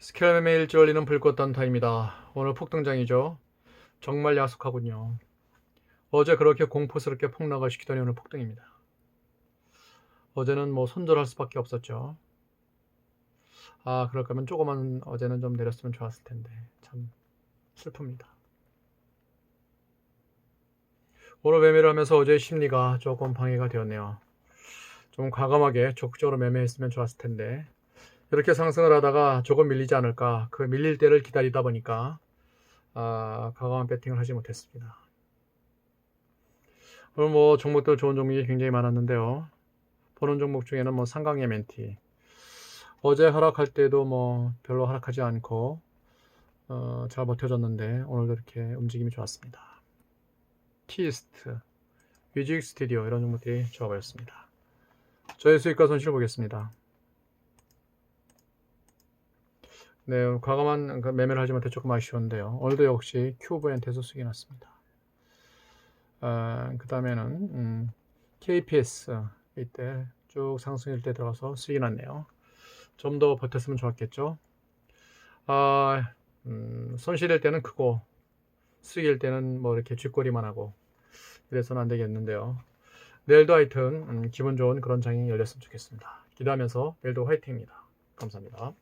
스켈매매 일주얼리는 불꽃 단타입니다. 오늘 폭등장이죠. 정말 야속하군요. 어제 그렇게 공포스럽게 폭락을 시키더니 오늘 폭등입니다. 어제는 뭐 손절할 수밖에 없었죠. 아, 그럴 거면 조금만 어제는 좀 내렸으면 좋았을 텐데. 참 슬픕니다. 오늘 매매를 하면서 어제의 심리가 조금 방해가 되었네요. 좀 과감하게 적극적으로 매매했으면 좋았을 텐데. 이렇게 상승을 하다가 조금 밀리지 않을까. 그 밀릴 때를 기다리다 보니까 아, 과감한 배팅을 하지 못했습니다. 오늘 뭐 종목들 좋은 종목이 굉장히 많았는데요. 보는 종목 중에는 뭐 상강의 멘티. 어제 하락할 때도 뭐 별로 하락하지 않고 어, 잘 버텨줬는데 오늘도 이렇게 움직임이 좋았습니다. 티스트, 뮤직 스튜디오 이런 종목들이 좋아 보였습니다. 저의 수익과 손실 보겠습니다. 네, 과감한 그 매매를 하지 못해 조금 아쉬운데요. 오늘도 역시 큐브엔트에서 수익이 났습니다. 아, 그 다음에는 음, KPS 이때 쭉 상승일 때 들어가서 수익이 났네요. 좀 더 버텼으면 좋았겠죠. 아, 음, 손실일 때는 크고 수익일 때는 뭐 이렇게 쥐꼬리만 하고 이래서는 안 되겠는데요. 내일도 하여튼 음, 기분 좋은 그런 장이 열렸으면 좋겠습니다. 기도하면서 내일도 화이팅입니다. 감사합니다.